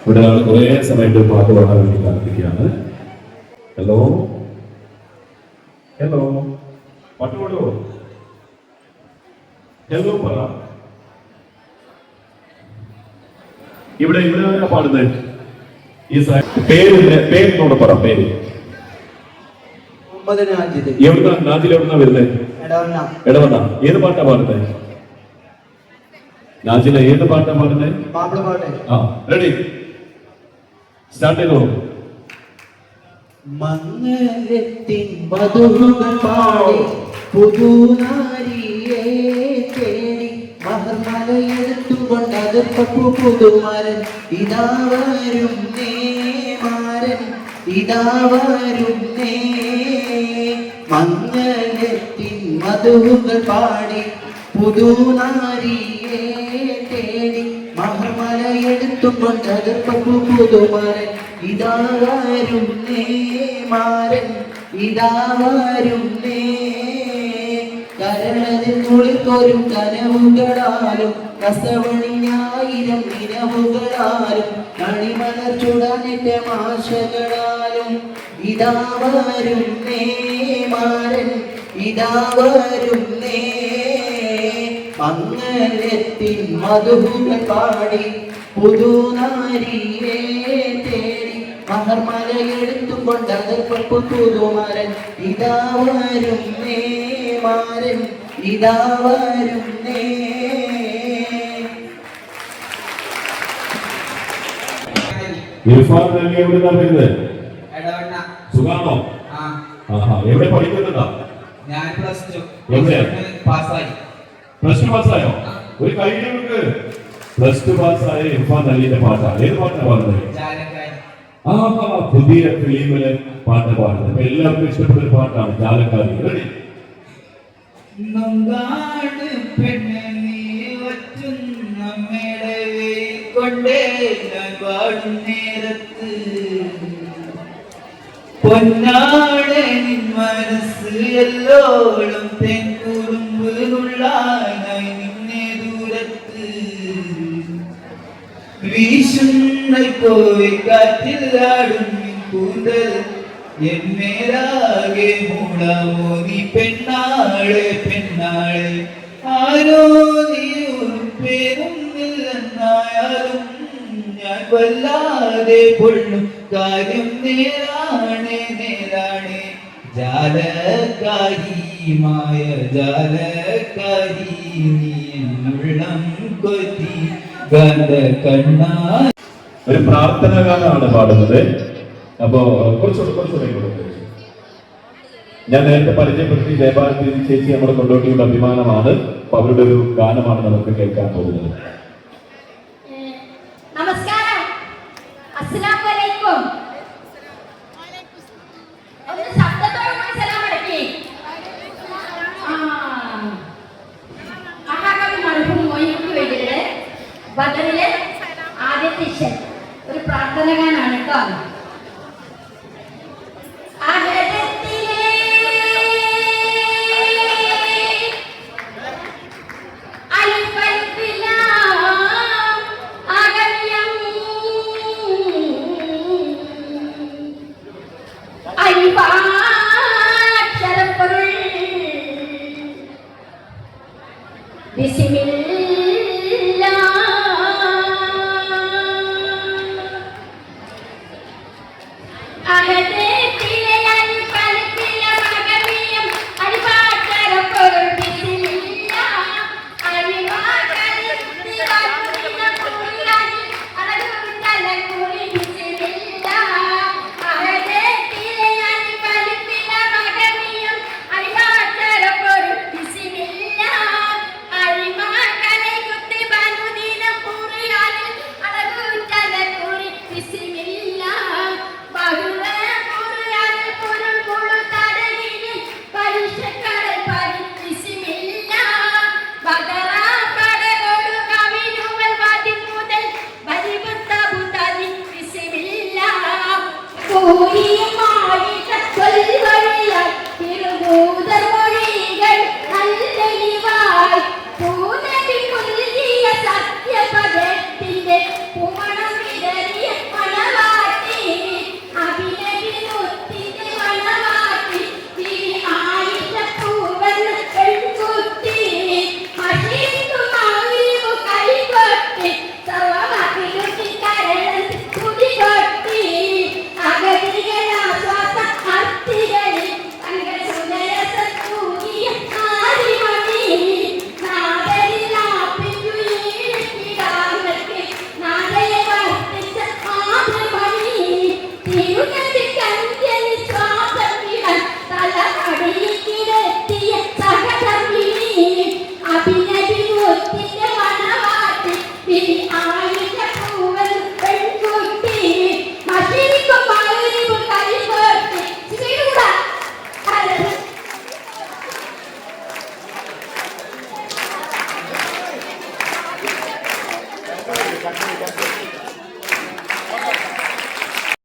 ഇവിടെ ആൾ കുറേ സമയത്ത് പാട്ട് പാടാൻ വേണ്ടി കാത്തിരിക്കുകയാണ്. ഹലോ ഹലോ പാട്ട് പാടുവോ? ഹലോ പറ. ഇവിടെ ഇവിടെ ആരാ പാടുന്നത് ഈ പേര് പേരിനോട് പറ പേര്. എവിടുന്നാ നാജിദ് എവിടുന്ന നാജിൽ എവിടുന്ന വരുന്നത് എടവണ്ണ. ഏത് പാട്ടാ പാടുന്നത് നാജില ഏത് പാട്ടാ പാടുന്നത് ആ റെഡി സ്റ്റാർട്ട് ചെയ്തോളൂ മംഗലത്തിൻ മധുരുകൾ പാടി പുതുനാരിയെ തേടി മഹർമലയെടുത്തുകൊണ്ട് അതിർപ്പു പുതുമാരൻ. ഇതാ വരും മാരൻ ഇതാ വരും മധുരുകൾ പാടി പുതുനാരിയെ മഹർമലയെടുത്തുകൊണ്ട് അതിർപ്പു പുതുമാരൻ ഇതാ വരും മാരൻ ഇതാ വരും കരളതിൽ കുളിർക്കൊരും കനവുകളാലും കസവണിയായിരം നിലവുകളാലും കണിമലർ ചുടനിട്ട മാശകളാലും ഇതാ വരും മാരൻ ഇതാ വരും മംഗലത്തിൻ മധുകൾ പാടി പുതുനാരിയെ തേടി മഹർമലയെടുത്തുകൊണ്ട് അതിർപ്പു പുതുമാരൻ ഇതാ വരും മാരൻ ഇതാ വരും ഇർഫാൻ നൽകി എവിടുന്നാ വരുന്നത്? എടവണ്ണ. സുഖാണോ? എവിടെ പഠിക്കുന്നുണ്ടോ? ഞാൻ പ്ലസ് ടു? പാസ്സായി. പ്ലസ് ടു പാസ്സായോ? ഒരു കഴിഞ്ഞവർക്ക് പ്ലസ് ടു പാസ്സായ ഇർഫാൻ അലിന്റെ പാട്ടാണ് ഏത് പാട്ടാണ് പാടുന്നത്? ആ പുതിയ ഫിലിമിലെ പാട്ട് പാടുന്നത്. എല്ലാവർക്കും ഇഷ്ടപ്പെട്ട ഒരു പാട്ടാണ് ജാലക്കാരി. റെഡി പൊന്നാടെ നിൻ മനസ്സ് എല്ലോളം തെൻകുറുമ്പ് വീശുന്ന പോയി കാറ്റിലാടും നിൻ കൂന്തൽ. എന്നേരാകെ മൂടാമോ നീ പെണ്ണാളെ പെണ്ണാളെ? ആരോ നീ ഒരു പേരൊന്നില്ലെന്നായാലും ഞാൻ വല്ലാതെ പൊള്ളും. കാര്യം നേരാണ് നേരാണ്. ജാലകാരിമായ ജാലക്കാരി നീ ഗന്ധ കണ്ണാ ഒരു പ്രാർത്ഥന ഗാനമാണ് പാടുന്നത്. അപ്പോ കുറച്ചുകൂടെ കുറച്ചുകൂടെ ഞാൻ നേരത്തെ പരിചയപ്പെടുത്തി ദേവാലയത്തിൽ ചേച്ചി നമ്മുടെ കൊണ്ടോട്ടിയുടെ അഭിമാനമാണ്. അപ്പൊ അവരുടെ ഒരു ഗാനമാണ് നമുക്ക് കേൾക്കാൻ പോകുന്നത്. നമസ്കാരം. അസ്സലാമു Catania ಆಗಿರೋ